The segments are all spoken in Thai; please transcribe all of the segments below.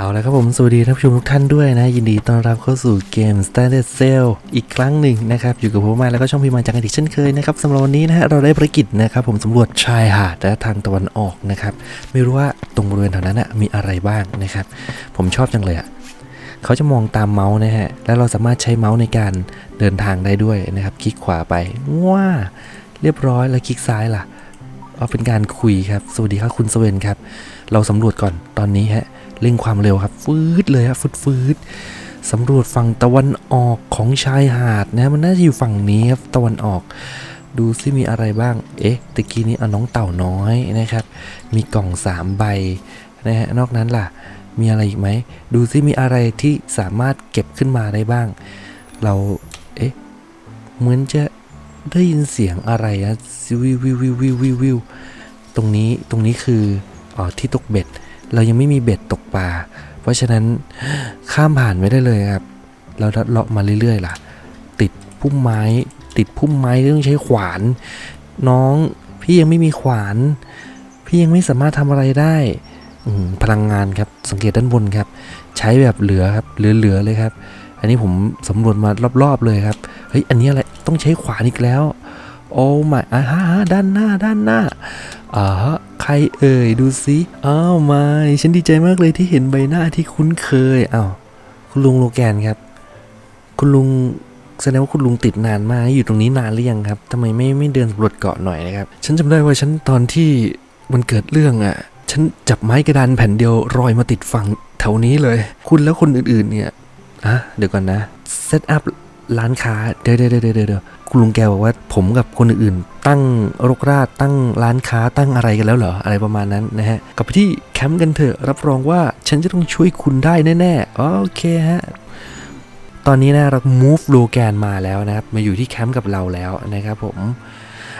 เอาละครับผม สวัสดีท่านผู้ชมทุกท่านด้วยนะ ยินดีต้อนรับเข้าสู่เกม Standard Cell อีกครั้งหนึ่งนะครับ อยู่กับผมมาแล้วก็ช่องพิมานจากกันอีกเช่นเคยนะครับสำหรับวันนี้นะฮะเราได้ภารกิจนะครับ ผมสำรวจชายหาดและทางตะวันออกนะครับ ไม่รู้ว่าตรงบริเวณแถวนั้นนะมีอะไรบ้างนะครับ ผมชอบจังเลยอะเขาจะมองตามเมาส์นะฮะแล้วเราสามารถใช้เมาส์ในการเดินทางได้ด้วยนะครับ คลิกขวาไปว้าเรียบร้อยแล้วคลิกซ้ายล่ะเอาเป็นการคุยครับ สวัสดีครับคุณสเวนครับ เราสำรวจก่อนตอนนี้ฮะ เร่งความเร็วครับ ฟืดเลยครับฟืดฟืดสำรวจฝั่งตะวันออกของชายหาดนะมันน่าจะอยู่ฝั่งนี้ครับตะวันออก ดูซิมีอะไรบ้าง เอ๊ะตะกี้นี้เอาน้องเต่าน้อยนะครับ มีกล่องสามใบนะฮะนอกนั้นล่ะ มีอะไรอีกไหมดูซิมีอะไรที่สามารถเก็บขึ้นมาได้บ้าง เราเอ๊ะเหมือนจะได้ยินเสียงอะไรอะวิววิววิววิววิวตรงนี้ตรงนี้คืออ๋อที่ตกเบ็ด เรายังไม่มีเบ็ดตกปลา เพราะฉะนั้นข้ามผ่านไม่ได้เลยครับ เราเลาะมาเรื่อยๆล่ะ ติดพุ่มไม้ ติดพุ่มไม้ต้องใช้ขวาน น้องพี่ยังไม่มีขวาน พี่ยังไม่สามารถทำอะไรได้อพลังงานครับสังเกตด้านบนครับ ใช้แบบเหลือครับเหลือๆเลยครับ อันนี้ผมสำรวจมารอบๆเลยครับเฮ้ยอันนี้อะไรต้องใช้ขวานอีกแล้ว โอ้ไม่อ่าฮะด้านหน้าด้านหน้า อ่าฮะใครเอ่ยดูสิอ้าวไม่ฉันดีใจมากเลยที่เห็นใบหน้าที่คุ้นเคยอ้าวคุณลุงโลแกนครับ คุณลุงแสดงว่าคุณลุงติดนานมากอยู่ตรงนี้นานหรือยังครับทำไมไม่ไม่เดินสำรวจเกาะหน่อยนะครับ ฉันจำได้ว่าฉันตอนที่มันเกิดเรื่องอะ ฉันจับไม้กระดานแผ่นเดียวรอยมาติดฝั่งแถวนี้เลย คุณแล้วคนอื่นๆเนี่ยอะเดี๋ยวก่อนนะเซตอัพ ร้านค้าเดี๋ยวเดี๋ยวเดี๋ยวเดี๋ยวคุณลุงแกบอกว่าผมกับคนอื่นๆ ตั้งรกราดตั้งร้านค้าตั้งอะไรกันแล้วเหรออะไรประมาณนั้นนะฮะกลับไปที่แคมป์กันเถอะรับรองว่าฉันจะต้องช่วยคุณได้แน่ๆโอเคฮะตอนนี้นะเรา move โลแกนมาแล้วนะครับมาอยู่ที่แคมป์กับเราแล้วนะครับผม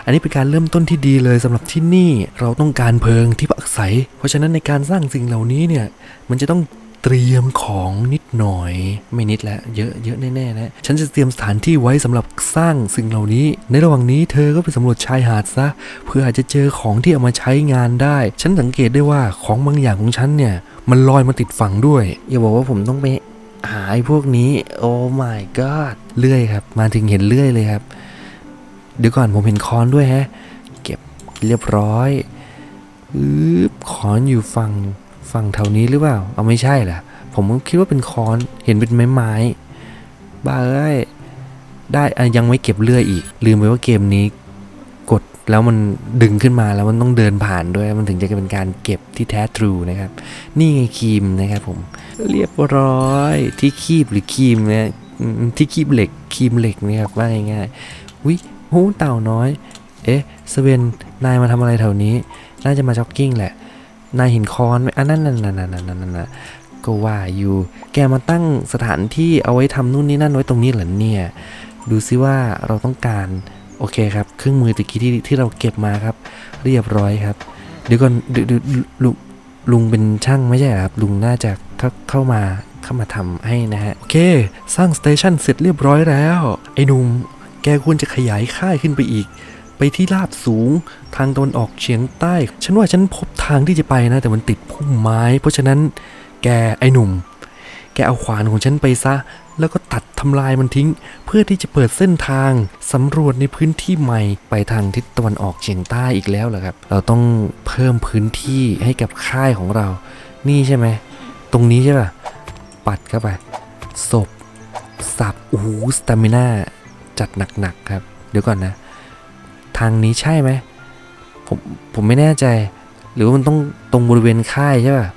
อันนี้เป็นการเริ่มต้นที่ดีเลยสำหรับที่นี่เราต้องการเพลิงที่พักอาศัยเพราะฉะนั้นในการสร้างสิ่งเหล่านี้เนี่ยมันจะต้อง เตรียมของนิดหน่อย ไม่นิดแล้วเยอะเยอะแน่ๆนะฉันจะเตรียมสถานที่ไว้สำหรับสร้างสิ่งเหล่านี้ ในระหว่างนี้เธอก็ไปสำรวจชายหาดซะเพื่ออาจจะเจอของที่เอามาใช้งานได้ ฉันสังเกตได้ว่าของบางอย่างของฉันเนี่ย มันลอยมาติดฝั่งด้วยอย่าบอกว่าผมต้องไปหาไอ้พวกนี้ โอ้ my god เลื่อยครับ มาถึงเห็นเลื่อยเลยครับ เดี๋ยวก่อนผมเห็นค้อนด้วยฮะ เก็บเรียบร้อยอึ๊บค้อนอยู่ฝั่ง ฝั่งแถวนี้หรือเปล่า เอาไม่ใช่แหละผมก็คิดว่าเป็นค้อนเห็นเป็นไม้ไม้บ้าเอ้ยได้ยังไม่เก็บเลื่อยอีก ลืมไปว่าเกมนี้ กดแล้วมันดึงขึ้นมาแล้วมันต้องเดินผ่านด้วยมันถึงจะเป็นการเก็บที่แท้ทรูนะครับ นี่ไงครีมนะครับผมเรียบร้อยที่คีบหรือครีมเนี่ยที่คีบเหล็กครีมเหล็กเนี่ยครับว่าง่ายๆวิหูเต่าน้อย เอ๊ะสเวนนายมาทำอะไรแถวนี้ น่าจะมาจ็อกกิ้งแหละ นายเห็นคอนไหมอันนั้นนั่นนั่นนั่นนั่นนั่นนั่นก็ว่าอยู่ แกมาตั้งสถานที่เอาไว้ทำนู่นนี่นั่นไว้ตรงนี้เหรอเนี่ย ดูซิว่าเราต้องการ โอเคครับ เครื่องมือตะกี้ที่ที่เราเก็บมาครับ เรียบร้อยครับ เดี๋ยวก่อนเดี๋ยวดูลุงลุงเป็นช่างไม่ใช่ครับ ลุงน่าจะเข้าเข้ามาเข้ามาทำให้นะฮะ โอเค สร้างสเตชันเสร็จเรียบร้อยแล้ว ไอ้หนุ่มแกควรจะขยายค่ายขึ้นไปอีก ไปที่ราบสูง ทางตะวันออกเฉียงใต้ ฉันว่าฉันพบทางที่จะไปนะ แต่มันติดพุ่มไม้ เพราะฉะนั้นแกไอ้หนุ่ม แกเอาขวานของฉันไปซะ แล้วก็ตัดทำลายมันทิ้ง เพื่อที่จะเปิดเส้นทางสำรวจในพื้นที่ใหม่ไปทางทิศตะวันออกเฉียงใต้อีกแล้วเหรอครับ เราต้องเพิ่มพื้นที่ให้กับค่ายของเรา นี่ใช่ไหมตรงนี้ใช่ป่ะปัดเข้าไปศพสับโอ้โหสตามิน่าจัดหนักๆครับ เดี๋ยวก่อนนะ ทางนี้ใช่ไหมผมผมไม่แน่ใจ หรือว่ามันต้องตรงบริเวณค่ายใช่ป่ะ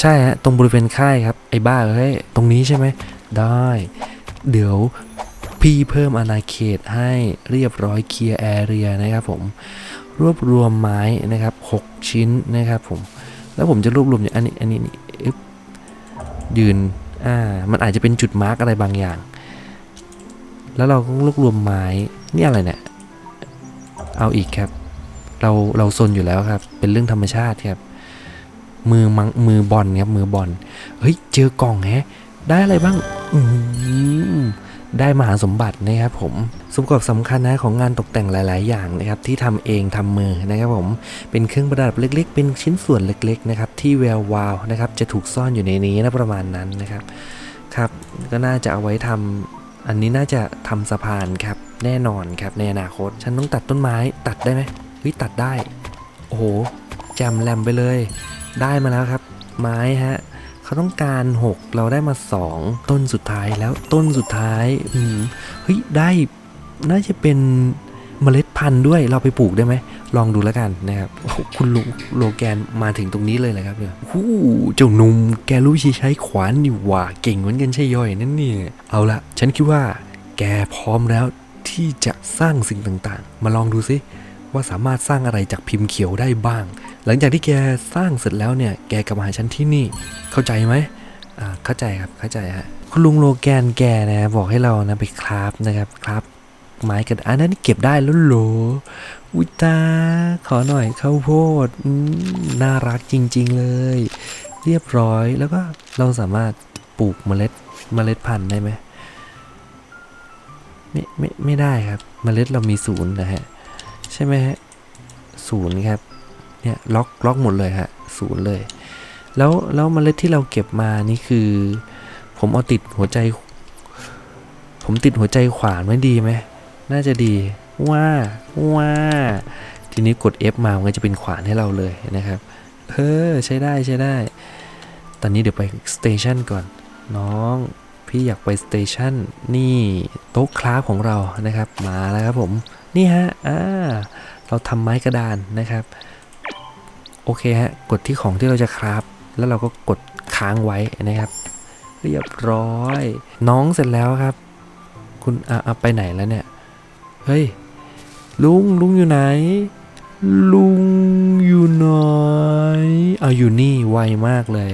ใช่ฮะตรงบริเวณค่ายครับไอ้บ้าเฮ้ยตรงนี้ใช่ไหมได้ เดี๋ยวพี่เพิ่มอาณาเขตให้เรียบร้อยเคลียร์แอเรียนะครับผมรวบรวมไม้นะครับ 6 ชิ้นนะครับผมแล้วผมจะรวบรวมอย่างอันนี้อันนี้นี่อึ๊บยืนอ่ามันอาจจะเป็นจุดมาร์กอะไรบางอย่าง แล้วเราก็รวบรวมไม้นี่อะไรเนี่ย เอาอีกครับ เราเราซนอยู่แล้วครับ เป็นเรื่องธรรมชาติครับ มือมังมือบอลครับมือบอลเฮ้ยเจอกล่องแฮะ ได้อะไรบ้าง อืมได้มหาสมบัตินะครับผมส่วนประกอบสำคัญนะของงานตกแต่งหลาย ๆ อย่างนะครับที่ทำเองทำมือนะครับผมเป็นเครื่องประดับเล็ก ๆ เป็นชิ้นส่วนเล็ก ๆ นะครับ ที่แวววาวนะครับจะถูกซ่อนอยู่ในนี้นะประมาณนั้นนะครับครับ ก็น่าจะเอาไว้ทำ อันนี้น่าจะทำสะพานครับแน่นอนครับในอนาคต ฉันต้องตัดต้นไม้ตัดได้ไหมเฮ้ยตัดได้ โอ้โหแจมแลมไปเลย ได้มาแล้วครับ ไม้ฮะเขาต้องการ 6 เราได้มา 2 ต้นสุดท้ายแล้วต้นสุดท้ายอืมเฮ้ยได้น่าจะเป็นเมล็ดพันธุ์ด้วยเราไปปลูกได้ไหม ลองดูแล้วกันนะครับ คุณลุงโลแกนมาถึงตรงนี้เลยเลยครับเนี่ยหู้เจ้าหนุ่มแกรู้วิธีใช้ขวานนี่ว่าเก่งเหมือนกันใช่ย่อยนั่นเนี่ยเอาละฉันคิดว่า แกพร้อมแล้วที่จะสร้างสิ่งต่างๆ มาลองดูซิว่าสามารถสร้างอะไรจากพิมพ์เขียวได้บ้าง หลังจากที่แกสร้างเสร็จแล้วเนี่ย แกกลับมาหาฉันที่นี่ เข้าใจไหมอ่า เข้าใจครับ เข้าใจฮะ คุณลุงโลแกนแกนะ บอกให้เรานะไปคราฟนะครับ คราฟไม้กันอันนั้นเก็บได้แล้วโหล อุยตา ขอหน่อยข้าวโพดน่ารักจริง ๆ เลย เรียบร้อยแล้วก็เราสามารถปลูกเมล็ดเมล็ดพันธุ์ได้ไหมไม่ไม่ไม่ได้ครับเมล็ดเรามีศูนย์นะฮะ ใช่ไหมฮะศูนย์ครับเนี่ยล็อกล็อกหมดเลยฮะศูนย์เลย แล้วแล้วเมล็ดที่เราเก็บมานี่คือ ผมเอาติดหัวใจ ผมติดหัวใจขวานไว้ดีไหมน่าจะดี ว่าว่าทีนี้กด F มามันก็จะเป็นขวานให้เราเลยนะครับเออใช้ได้ใช้ได้ ตอนนี้เดี๋ยวไปสเตชันก่อน น้อง พี่อยากไปสเตชันนี่โต๊ะคราฟของเรานะครับ มาแล้วครับผม นี่ฮะอ่าเราทำไม้กระดานนะครับ โอเคฮะ กดที่ของที่เราจะคราฟแล้วเราก็กดค้างไว้นะครับ เรียบร้อย น้องเสร็จแล้วครับ คุณอะอะไปไหนแล้วเนี่ย เฮ้ย ลุงลุงอยู่ไหน ลุงอยู่ไหนเอาอยู่นี่ไวมากเลย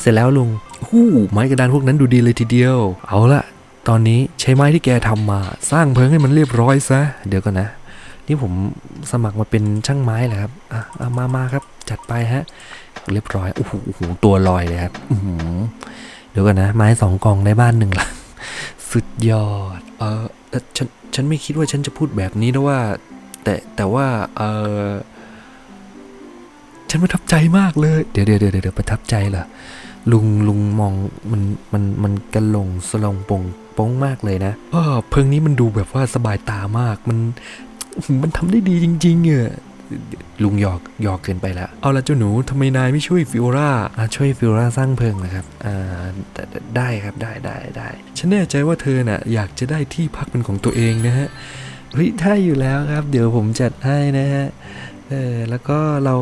เสร็จแล้วลุงหู้ไม้กระดานพวกนั้นดูดีเลยทีเดียว เอาละตอนนี้ใช้ไม้ที่แกทำมา สร้างเพิงให้มันเรียบร้อยซะ เดี๋ยวก่อนนะ นี่ผมสมัครมาเป็นช่างไม้เหรอครับอะเอามามาครับ จัดไปฮะ เรียบร้อยโอ้โหตัวลอยเลยครับอืเดี๋ยวก่อนนะ ไม้สองกองได้บ้านหนึ่งลังสุดยอด เออ ฉันฉันไม่คิดว่าฉันจะพูดแบบนี้นะว่า แต่แต่ว่าเออฉันประทับใจมากเลย เดี๋ยวเดี๋ยวเดี๋ยวเดี๋ยวประทับใจเหรอลุงลุงมองมันมันมันกระหลงสลองปงโป้งมากเลยนะเออเพิงนี้มันดูแบบว่าสบายตามากมันมันทำได้ดีจริงๆอะ ลุงหยอกหยอกเกินไปแล้วเอาละเจ้าหนูทำไมนายไม่ช่วยฟิโอราอะช่วยฟิโอราสร้างเพิงนะครับอ่าได้ครับได้ได้ได้ฉันแน่ใจว่าเธอน่ะอยากจะได้ที่พักเป็นของตัวเองนะฮะเฮ้ยได้อยู่แล้วครับ เดี๋ยวผมจัดให้นะฮะเออแล้วก็เรา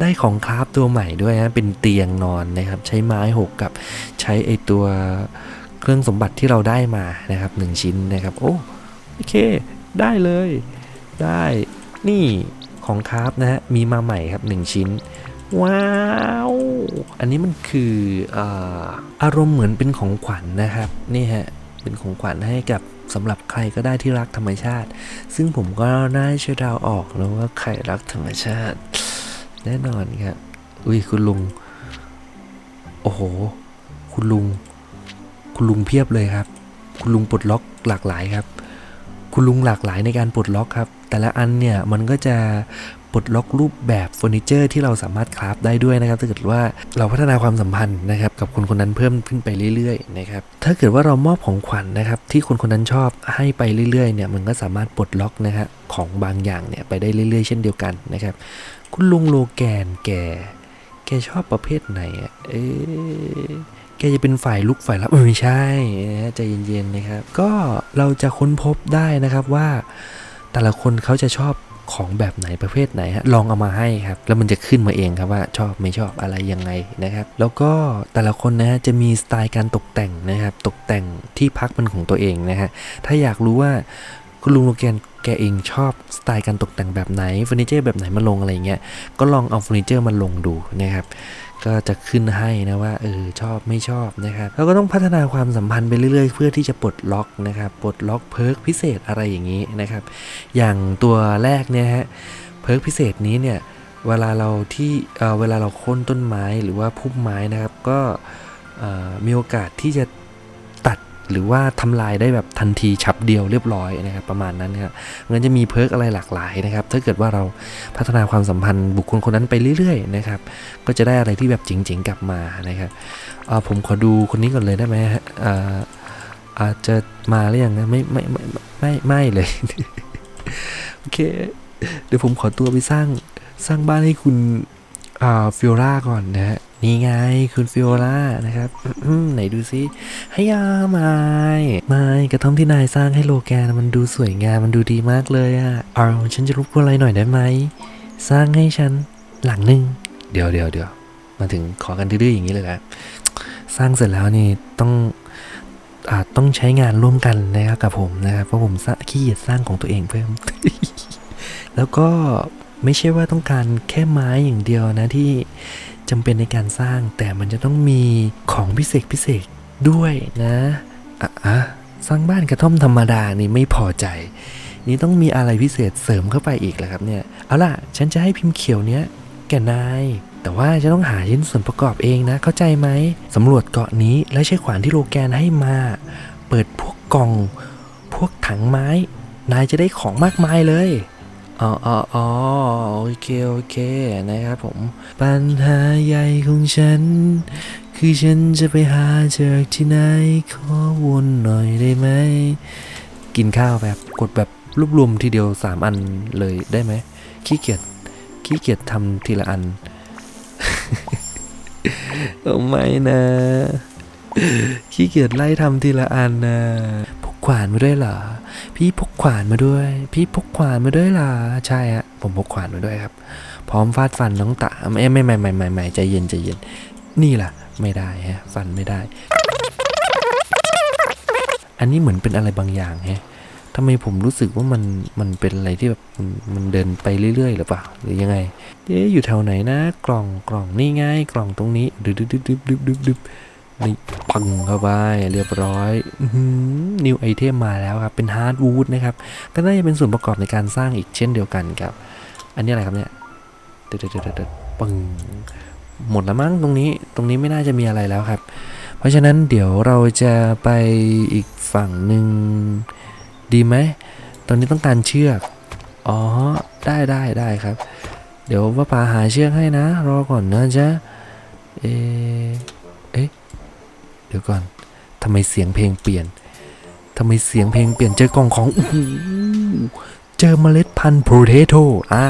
ได้ของคราฟตัวใหม่ด้วยฮะเป็นเตียงนอนนะครับ ใช้ไม้หกกับใช้ไอตัวเครื่องสมบัติที่เราได้มานะครับหนึ่งชิ้นนะครับ โอ้โอเค ได้เลย ได้นี่ ของคราฟนะฮะมีมาใหม่ครับ 1 ชิ้น ว้าว อันนี้มันคือออารมณ์เหมือนเป็นของขวัญนะครับนี่ฮะเป็นของขวัญให้กับสำหรับใครก็ได้ที่รักธรรมชาติ ซึ่งผมก็น่าจะเดาวออกแล้วว่าใครรักธรรมชาติ แน่นอนครับอุ้ยคุณลุง โอ้โห คุณลุง คุณลุงเพียบเลยครับ คุณลุงปลดล็อกหลากหลายครับ คุณลุงหลากหลายในการปลดล็อกครับ แต่ละอันเนี่ยมันก็จะปลดล็อกรูปแบบเฟอร์นิเจอร์ที่เราสามารถคราฟได้ด้วยนะครับ ถ้าเกิดว่าเราพัฒนาความสัมพันธ์นะครับ กับคนคนนั้นเพิ่มขึ้นไปเรื่อยๆนะครับ ถ้าเกิดว่าเรามอบของขวัญนะครับ ที่คนคนนั้นชอบให้ไปเรื่อยๆเนี่ยมันก็สามารถปลดล็อกนะฮะของบางอย่างเนี่ยไปได้เรื่อยๆ เช่นเดียวกันนะครับ คุณลุงโลแกนแกแกชอบประเภทไหนอะเอ๊ แกจะเป็นฝ่ายลุกฝ่ายรับเออไม่ใช่นะใจเย็นๆนะครับ ก็เราจะค้นพบได้นะครับว่าแต่ละคนเขาจะชอบของแบบไหนประเภทไหนฮะลองเอามาให้ครับ แล้วมันจะขึ้นมาเองครับว่าชอบไม่ชอบอะไรยังไงนะครับ แล้วก็แต่ละคนนะฮะจะมีสไตล์การตกแต่งนะครับ ตกแต่งที่พักเป็นของตัวเองนะฮะถ้าอยากรู้ว่าคุณลุงโลแกนแกเองชอบสไตล์การตกแต่งแบบไหนเฟอร์นิเจอร์แบบไหนมาลงอะไรเงี้ยก็ลองเอาเฟอร์นิเจอร์มาลงดูนะครับ ก็จะขึ้นให้นะว่าเออชอบไม่ชอบนะครับเราก็ต้องพัฒนาความสัมพันธ์ไปเรื่อยๆ เพื่อที่จะปลดล็อกนะครับปลดล็อกเพิร์กพิเศษอะไรอย่างนี้นะครับ อย่างตัวแรกเนี่ยฮะเพิร์กพิเศษนี้เนี่ยเวลาเราที่เอ่อเวลาเราโค้นต้นไม้หรือว่าพุ่มไม้นะครับ ก็มีโอกาสที่จะ หรือว่าทำลายได้แบบทันทีฉับเดียวเรียบร้อยนะครับประมาณนั้นครับงั้นจะมีเพิร์กอะไรหลากหลายนะครับ ถ้าเกิดว่าเราพัฒนาความสัมพันธ์บุคคลคนนั้นไปเรื่อยๆนะครับ ก็จะได้อะไรที่แบบเจ๋งๆกลับมานะครับผมขอดูคนนี้ก่อนเลยได้ไหมฮะอาอาจจะมาหรือยังนะไม่ไม่ไม่ไม่ไม่เลยโอเค เดี๋ยวผมขอตัวไปสร้างสร้างบ้านให้คุณ อ่าฟิโอล่าก่อนนะฮะนี่ไงคุณฟิโอล่านะครับไหนดูซิให้ยาไม้ไม้กระท่อมที่นายสร้างให้โลแกนมันดูสวยงามมันดูดีมากเลยอะเอาฉันจะรบกวนอะไรหน่อยได้ไหมสร้างให้ฉันหลังหนึ่งเดี๋ยวเดี๋ยวเดี๋ยวมาถึงขอกันดื้อๆอย่างนี้เลยครับสร้างเสร็จแล้วนี่ต้องอาจต้องใช้งานร่วมกันนะครับกับผมนะครับเพราะผมขี้เกียจสร้างของตัวเองเพิ่ม แล้วก็ ไม่ใช่ว่าต้องการแค่ไม้อย่างเดียวนะที่จำเป็นในการสร้างแต่มันจะต้องมีของพิเศษพิเศษด้วยนะอะอะสร้างบ้านกระท่อมธรรมดานี่ไม่พอใจ นี่ต้องมีอะไรพิเศษเสริมเข้าไปอีกแหละครับเนี่ย เอาล่ะ ฉันจะให้พิมพ์เขียวเนี้ยแก่นาย แต่ว่าจะต้องหาชิ้นส่วนประกอบเองนะ เข้าใจไหมสำรวจเกาะนี้และใช้ขวานที่โลแกนให้มา เปิดพวกกล่อง พวกถังไม้ นายจะได้ของมากมายเลย อ๋ออ๋ออโอเคโอเคนะครับผม ปัญหาใหญ่ของฉัน คือฉันจะไปหาจากที่ไหน ขอวนหน่อยได้ไหม กินข้าวแบบกดแบบรวบรวมทีเดียว 3 อันเลยได้ไหมขี้เกียจขี้เกียจทำทีละอันโอ้ไม่นะขี้เกียจไล่ทำทีละอันนะ ขวานมาด้วยเหรอ พี่พกขวานมาด้วย พี่พกขวานมาด้วยเหรอ ใช่ฮะ ผมพกขวานมาด้วยครับ พร้อมฟาดฟันน้องตาไม่ไม่ไม่ไม่ไม่ไม่ใจเย็นใจเย็น นี่ล่ะ ไม่ได้ฮะ ฟันไม่ได้ อันนี้เหมือนเป็นอะไรบางอย่างฮะทำไมผมรู้สึกว่ามันมันเป็นอะไรที่แบบมันเดินไปเรื่อยๆหรือเปล่า หรือยังไง เอ๊ะอยู่แถวไหนนะ กล่องกล่องนี่ไงกล่องตรงนี้ดึบดึบดึบดึบดึบดึบ นี่ปังเข้าไปเรียบร้อยนิวไอเทมมาแล้วครับ เป็นฮาร์ดวูดนะครับ ก็น่าจะเป็นส่วนประกอบในการสร้างอีกเช่นเดียวกันครับ อันนี้อะไรครับเนี่ยเด็ดเด็ดเด็ดเด็ดปึงหมดแล้วมั้งตรงนี้ตรงนี้ไม่น่าจะมีอะไรแล้วครับ เพราะฉะนั้นเดี๋ยวเราจะไปอีกฝั่งหนึ่งดีไหมตอนนี้ต้องการเชือกอ๋อได้ได้ได้ครับ เดี๋ยวว่าป่าหาเชือกให้นะ รอก่อนนะจ๊ะเออ เดี๋ยวก่อนทำไมเสียงเพลงเปลี่ยนทำไมเสียงเพลงเปลี่ยนเจอกล่องของโอ้เจอเมล็ดพันธุ์โพเทโตอ่า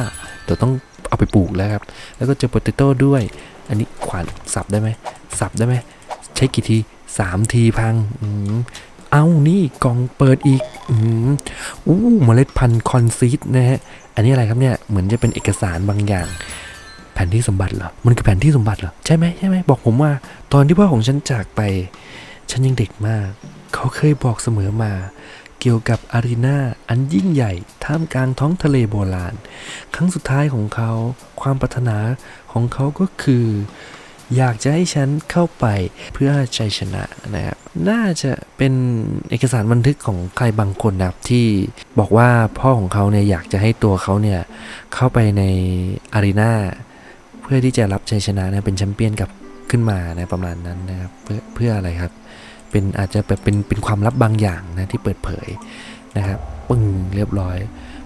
เดี๋ยวต้องเอาไปปลูกแล้วครับ แล้วก็เจอโพเตโต้ด้วย อันนี้ขวานสับได้ไหมสับได้ไหมใช้กี่ทีสามทีพังอืมเอานี่กล่องเปิดอีกอืมอู้เมล็ดพันธุ์คอนซีดนะฮะ อันนี้อะไรครับเนี่ย เหมือนจะเป็นเอกสารบางอย่าง แผนที่สมบัติเหรอ มันคือแผนที่สมบัติเหรอ ใช่ไหมใช่ไหมบอกผมว่า ตอนที่พ่อของฉันจากไป ฉันยังเด็กมาก เขาเคยบอกเสมอมา เกี่ยวกับอารีนาอันยิ่งใหญ่ ท่ามกลางท้องทะเลโบราณ ครั้งสุดท้ายของเขา ความปรารถนาของเขาก็คือ อยากจะให้ฉันเข้าไปเพื่อชัยชนะนะครับน่าจะเป็นเอกสารบันทึกของใครบางคนนะครับที่บอกว่าพ่อของเขาเนี่ยอยากจะให้ตัวเขาเนี่ยเข้าไปในอารีนา เพื่อที่จะรับชัยชนะนะเป็นแชมเปี้ยนกับขึ้นมานะประมาณนั้นนะครับเพื่อเพื่ออะไรครับ เป็นอาจจะแบบเป็นเป็นความลับบางอย่างนะที่เปิดเผยนะครับปึ้งเรียบร้อย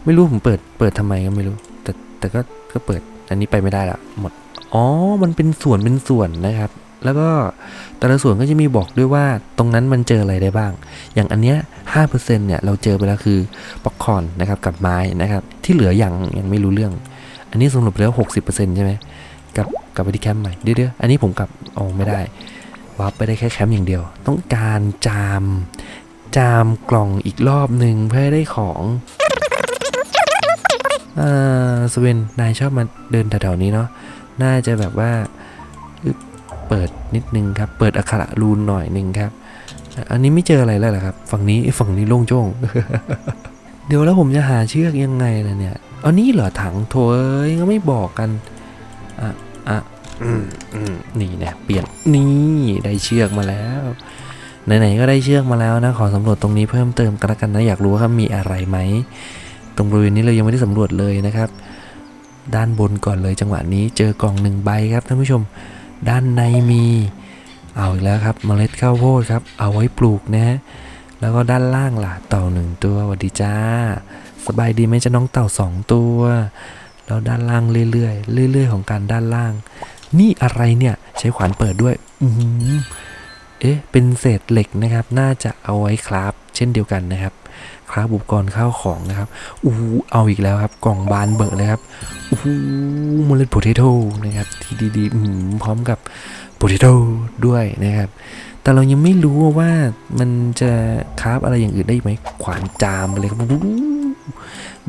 ไม่รู้ผมเปิดเปิดทำไมก็ไม่รู้ แต่แต่ก็ก็เปิดอันนี้ไปไม่ได้ละหมดอ๋อมันเป็นส่วนเป็นส่วนนะครับ แล้วก็แต่ละส่วนก็จะมีบอกด้วยว่าตรงนั้นมันเจออะไรได้บ้าง อย่างอันเนี้ยห้าเปอร์เซ็นเนี่ยเราเจอไปแล้วคือป๊อกคอนนะครับกับไม้นะครับที่เหลืออย่างยังไม่รู้เรื่อง อันนี้สรุปแล้วหกสิบเปอร์เซ็นใช่ไหม กลับกลับไปที่แคมป์ใหม่เดี๋ยวเดี๋ยวอันนี้ผมกลับอ๋อไม่ได้วาร์ปไปได้แค่แคมป์อย่างเดียว ต้องการจามจามกล่องอีกรอบหนึ่งเพื่อได้ของอ่าสเวนนายชอบมาเดินแถวๆนี้เนาะน่าจะแบบว่าเปิดนิดนึงครับ เปิดอักขระรูนหน่อยหนึ่งครับ อันนี้ไม่เจออะไรแล้วหรอครับ ฝั่งนี้ฝั่งนี้โล่งโจ้งเดี๋ยวแล้วผมจะหาเชือกยังไงล่ะเนี่ยเอานี่เหรอถังโถเอ้ยก็ไม่บอกกัน อะอะอืมอืมนี่นะเปลี่ยนนี่ได้เชือกมาแล้วไหนๆก็ได้เชือกมาแล้วนะขอสำรวจตรงนี้เพิ่มเติมกันละกันนะอยากรู้ว่ามีอะไรไหมตรงบริเวณนี้เรายังไม่ได้สำรวจเลยนะครับ ด้านบนก่อนเลยจังหวะนี้เจอกล่องหนึ่งใบครับท่านผู้ชม ด้านในมีเอาอีกแล้วครับเมล็ดข้าวโพดครับ เอาไว้ปลูกนะฮะแล้วก็ด้านล่างล่ะเต่าหนึ่งตัวสวัสดีจ้า สบายดีไหมจะน้องเต่าสองตัว แล้วด้านล่างเรื่อยๆเรื่อย ๆ ของการด้านล่าง นี่อะไรเนี่ยใช้ขวานเปิดด้วย อืเอ๊ะเป็นเศษเหล็กนะครับ น่าจะเอาไว้คราฟเช่นเดียวกันนะครับคราฟอุปกรณ์ข้าวของนะครับอู้เอาอีกแล้วครับ กล่องบานเบอะเลยครับอู้หูเมล็ดโพเทโต้นะครับที่ดีๆพร้อมกับโพเทโต้ด้วยนะครับ แต่เรายังไม่รู้ว่ามันจะคราฟอะไรอย่างอื่นได้ไหมขวานจามไปเลยครับ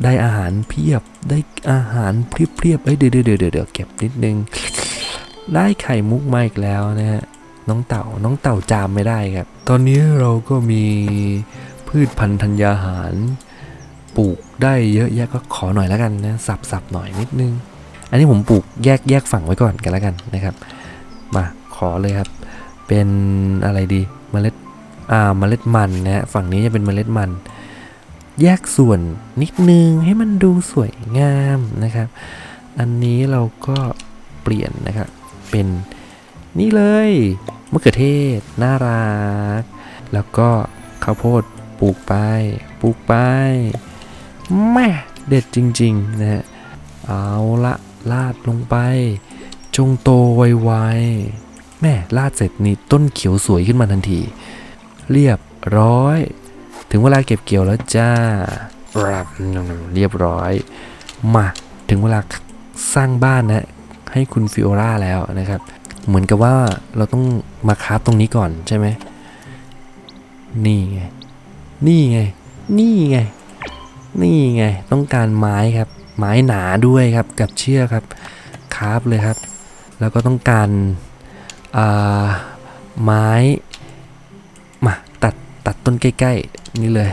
ได้อาหารเพียบ ได้อาหารเพียบๆเอ้ยเดี๋ยวเดี๋ยวเดี๋ยวเก็บนิดนึง ได้ไข่มุกมาอีกแล้วนะฮะ น้องเต่า น้องเต่าจามไม่ได้ครับ ตอนนี้เราก็มีพืชพันธุ์ธัญญาหาร ปลูกได้เยอะแยะก็ขอหน่อยแล้วกันนะ สับสับหน่อยนิดนึง อันนี้ผมปลูกแยกแยกฝั่งไว้ก่อนกันแล้วกันนะครับ มาขอเลยครับ เป็นอะไรดี เมล็ด อ่า เมล็ดมันนะฮะ ฝั่งนี้จะเป็นเมล็ดมัน แยกส่วนนิดนึงให้มันดูสวยงามนะครับ อันนี้เราก็เปลี่ยนนะครับ เป็นนี่เลยมะเขือเทศน่ารัก แล้วก็ข้าวโพดปลูกไปปลูกไปแม่เด็ดจริงๆนะฮะเอาละลาดลงไป จงโตไวๆแม่ลาดเสร็จนี่ต้นเขียวสวยขึ้นมาทันที เรียบร้อย ถึงเวลาเก็บเกี่ยวแล้วจ้ารับเรียบร้อย มาถึงเวลาสร้างบ้านนะให้คุณฟิโอราแล้วนะครับ เหมือนกับว่าเราต้องมาคราฟตรงนี้ก่อนใช่ไหมนี่ไง นี่ไง นี่ไง นี่ไง ต้องการไม้ครับ ไม้หนาด้วยครับ กับเชือกครับ คราฟเลยครับ แล้วก็ต้องการอ่าไม้ มาตัดตัดต้นใกล้ๆ นี่เลย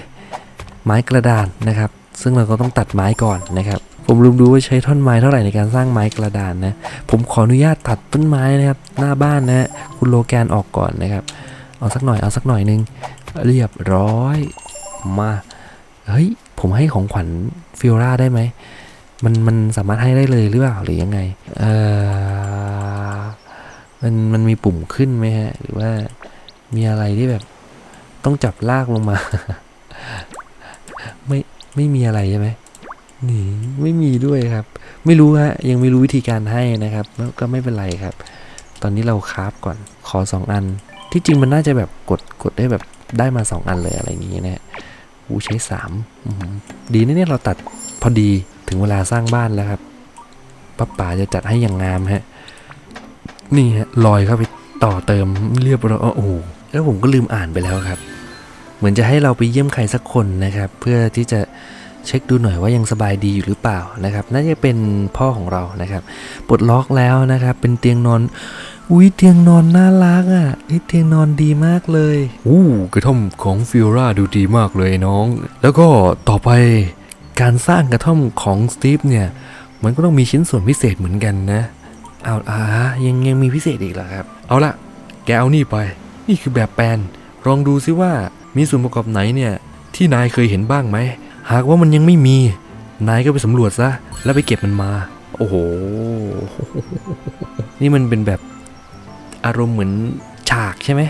ไม้กระดานนะครับ ซึ่งเราก็ต้องตัดไม้ก่อนนะครับ ผมลืมดูว่าใช้ท่อนไม้เท่าไหร่ในการสร้างไม้กระดานนะ ผมขออนุญาตตัดต้นไม้นะครับ หน้าบ้านนะฮะคุณโลแกนออกก่อนนะครับ เอาสักหน่อยเอาสักหน่อยนึง เรียบร้อยมาเฮ้ยผมให้ของขวัญฟิโอราได้ไหมมันมันสามารถให้ได้เลยหรือเปล่าหรือยังไงเออมันมันมีปุ่มขึ้นไหมฮะ หรือว่ามีอะไรที่แบบ ต้องจับลากลงมา ไม่ไม่มีอะไรใช่ไหมนี่ไม่มีด้วยครับ ไม่รู้ฮะยังไม่รู้วิธีการให้นะครับ แล้วก็ไม่เป็นไรครับ ตอนนี้เราคราฟก่อนขอสองอัน ที่จริงมันน่าจะแบบกดกดได้แบบได้มาสองอันเลยอะไรอย่างนี้นะฮะอูใช้สามดีนะเนี่ยเราตัดพอดีถึงเวลาสร้างบ้านแล้วครับป้าป๋าจะจัดให้อย่างงามฮะนี่ฮะลอยเข้าไปต่อเติมเรียบร้อยโอ้โห แล้วผมก็ลืมอ่านไปแล้วครับ เหมือนจะให้เราไปเยี่ยมใครสักคนนะครับ เพื่อที่จะเช็คดูหน่อยว่ายังสบายดีอยู่หรือเปล่านะครับน่าจะเป็นพ่อของเรานะครับปลดล็อกแล้วนะครับ เป็นเตียงนอนอุ้ยเตียงนอนน่ารักอะนี่เตียงนอนดีมากเลยอู้กระท่อมของฟิโอราดูดีมากเลยน้อง แล้วก็ต่อไปการสร้างกระท่อมของสตีฟเนี่ย มันก็ต้องมีชิ้นส่วนพิเศษเหมือนกันนะ เอาอ่ายังยังมีพิเศษอีกเหรอครับ เอาละแกเอานี่ไป นี่คือแบบแปลนลองดูซิว่ามีส่วนประกอบไหนเนี่ยที่นายเคยเห็นบ้างไหม หากว่ามันยังไม่มี นายก็ไปสำรวจซะ แล้วไปเก็บมันมา โอ้โห นี่มันเป็นแบบอารมณ์เหมือนฉากใช่ไหม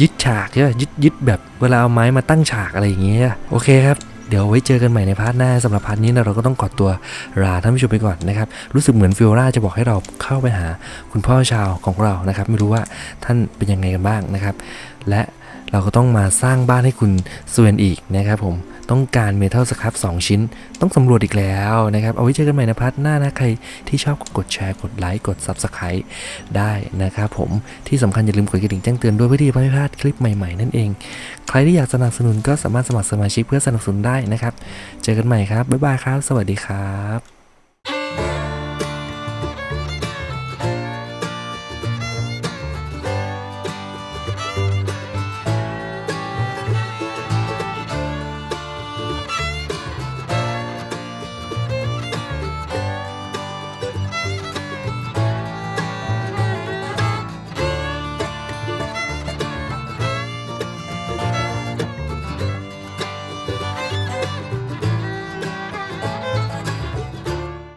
ยึดฉากใช่ไหมยึดยึดแบบเวลาเอาไม้มาตั้งฉากอะไรอย่างเงี้ย โอเคครับ เดี๋ยวไว้เจอกันใหม่ในพาร์ทหน้าสำหรับพาร์ทนี้นะเราก็ต้องกอดตัวลาท่านผู้ชมไปก่อนนะครับ รู้สึกเหมือนฟิโอราจะบอกให้เราเข้าไปหาคุณพ่อชาวของเรานะครับ ไม่รู้ว่าท่านเป็นยังไงกันบ้างนะครับ และเราก็ต้องมาสร้างบ้านให้คุณสเวนอีกนะครับผม ต้องการเมทัลสครับสชิ้น ต้องสำรวจอีกแล้วนะครับ เอาไว้เจอกันใหม่ในพาร์ทหน้านะใครที่ชอบกดแชร์กดไลค์กด Subscribe ได้นะครับผมที่สำคัญอย่าลืมกดกระดิ่งแจ้งเตือนด้วยเพื่อที่จะไม่พลาดคลิปใหม่ๆ นั่นเอง ใครที่อยากสนับสนุนก็สามารถสมัครสมาชิกเพื่อสนับสนุนได้นะครับ เจอกันใหม่ครับบ๊ายบายครับ สวัสดีครับ